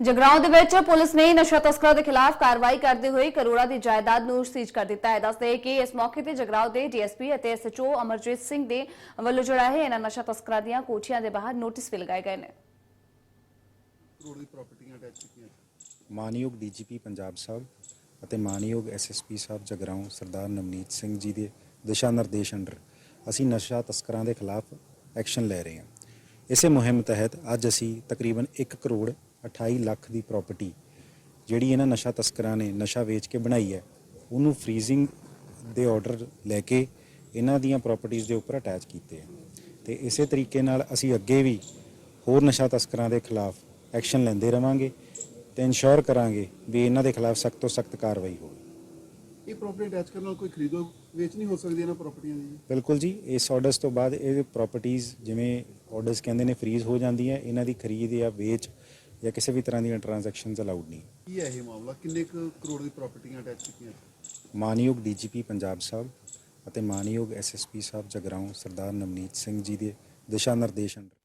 ਜਗਰਾਉਂ ਦੇ ਵਿੱਚ ਪੁਲਿਸ ਨੇ ਨਸ਼ਾ ਤਸਕਰਾਂ ਦੇ ਖਿਲਾਫ ਕਾਰਵਾਈ ਕਰਦੇ ਹੋਏ ਕਰੋੜਾਂ ਦੀ ਜਾਇਦਾਦ ਨੂੰ ਸੀਜ਼ ਕਰ ਦਿੱਤਾ ਹੈ। ਦੱਸਦੇ ਕਿ ਇਸ ਮੌਕੇ ਤੇ ਜਗਰਾਉਂ ਦੇ ਡੀਐਸਪੀ ਅਤੇ ਐਸਐਚਓ ਅਮਰਜੀਤ ਸਿੰਘ ਦੇ ਵੱਲੋਂ ਜਿਹੜਾ ਹੈ। ਇਹਨਾਂ ਨਸ਼ਾ ਤਸਕਰਾਂ ਦੀਆਂ ਕੋਠੀਆਂ ਦੇ ਬਾਹਰ ਨੋਟਿਸ ਵੀ ਲਗਾਏ ਗਏ ਨੇ। ਕਰੋੜ ਦੀ ਪ੍ਰਾਪਰਟੀਆਂ ਅਟੈਚ ਕੀਤੀਆਂ ਮਾਨਯੋਗ ਡੀਜੀਪੀ ਪੰਜਾਬ ਸਾਹਿਬ ਅਤੇ ਮਾਨਯੋਗ ਐਸਐਸਪੀ ਸਾਹਿਬ ਜਗਰਾਉਂ ਸਰਦਾਰ ਨਵਨੀਤ ਸਿੰਘ ਜੀ ਦੇ ਦਿਸ਼ਾ ਨਿਰਦੇਸ਼ ਅੰਡਰ ਅਸੀਂ ਨਸ਼ਾ ਤਸਕਰਾਂ ਦੇ ਖਿਲਾਫ ਐਕਸ਼ਨ ਲੈ ਰਹੇ ਹਾਂ। ਇਸੇ ਮੁਹਿੰਮ ਤਹਿਤ ਅੱਜ ਅਸੀਂ ਤਕਰੀਬਨ 1 ਕਰੋੜ 28 ਲੱਖ ਦੀ ਪ੍ਰਾਪਰਟੀ ਜਿਹੜੀ ਇਹਨਾਂ ਨਸ਼ਾ ਤਸਕਰਾਂ ਨੇ ਨਸ਼ਾ ਵੇਚ ਕੇ ਬਣਾਈ ਹੈ ਉਹਨੂੰ ਫ੍ਰੀਜ਼ਿੰਗ ਦੇ ਆਰਡਰ ਲੈ ਕੇ ਇਹਨਾਂ ਦੀਆਂ ਪ੍ਰਾਪਰਟੀਆਂ ਦੇ ਉੱਪਰ ਅਟੈਚ ਕੀਤੇ ਆ। ਤੇ ਇਸੇ ਤਰੀਕੇ ਨਾਲ ਅਸੀਂ ਅੱਗੇ ਵੀ ਹੋਰ ਨਸ਼ਾ ਤਸਕਰਾਂ ਦੇ ਖਿਲਾਫ ਐਕਸ਼ਨ ਲੈਂਦੇ ਰਵਾਂਗੇ ਤੇ ਇਨਸ਼ੋਰ ਕਰਾਂਗੇ ਵੀ ਇਹਨਾਂ ਦੇ ਖਿਲਾਫ ਸਖਤ ਤੋਂ ਸਖਤ ਕਾਰਵਾਈ ਹੋਵੇ। ਇਹ ਪ੍ਰਾਪਰਟੀ ਅਟੈਚ ਕਰਨ ਨਾਲ ਕੋਈ ਖਰੀਦੋ ਵੇਚ ਨਹੀਂ ਹੋ ਸਕਦੀ ਇਹਨਾਂ ਪ੍ਰਾਪਰਟੀਆਂ ਦੀ। ਬਿਲਕੁਲ ਜੀ ਇਸ ਆਰਡਰਸ ਤੋਂ ਬਾਅਦ ਇਹ ਪ੍ਰਾਪਰਟੀਆਂ ਜਿਵੇਂ ਆਰਡਰਸ ਕਹਿੰਦੇ ਨੇ ਫ੍ਰੀਜ਼ ਹੋ ਜਾਂਦੀਆਂ ਇਹਨਾਂ ਦੀ ਖਰੀਦ ਜਾਂ ਵੇਚ ਜਾਂ ਕਿਸੇ ਵੀ ਤਰ੍ਹਾਂ ਦੀਆਂ ਟ੍ਰਾਂਜੈਕਸ਼ਨਸ ਅਲਾਉਡ ਨਹੀਂ। ਕੀ ਹੈ ਇਹ ਮਾਮਲਾ? ਕਿੰਨੇ ਕੁ ਕਰੋੜ ਦੀ ਪ੍ਰਾਪਰਟੀਆਂ ਅਟੈਚ ਕੀਤੀਆਂ? ਮਾਨਯੋਗ ਡੀਜੀਪੀ ਪੰਜਾਬ ਸਾਹਿਬ ਅਤੇ ਮਾਨਯੋਗ ਐਸਐਸਪੀ ਸਾਹਿਬ ਜਗਰਾਉਂ ਸਰਦਾਰ ਨਵਨੀਤ ਸਿੰਘ ਜੀ ਦੇ ਦਿਸ਼ਾ ਨਿਰਦੇਸ਼ ਅੰਡਰ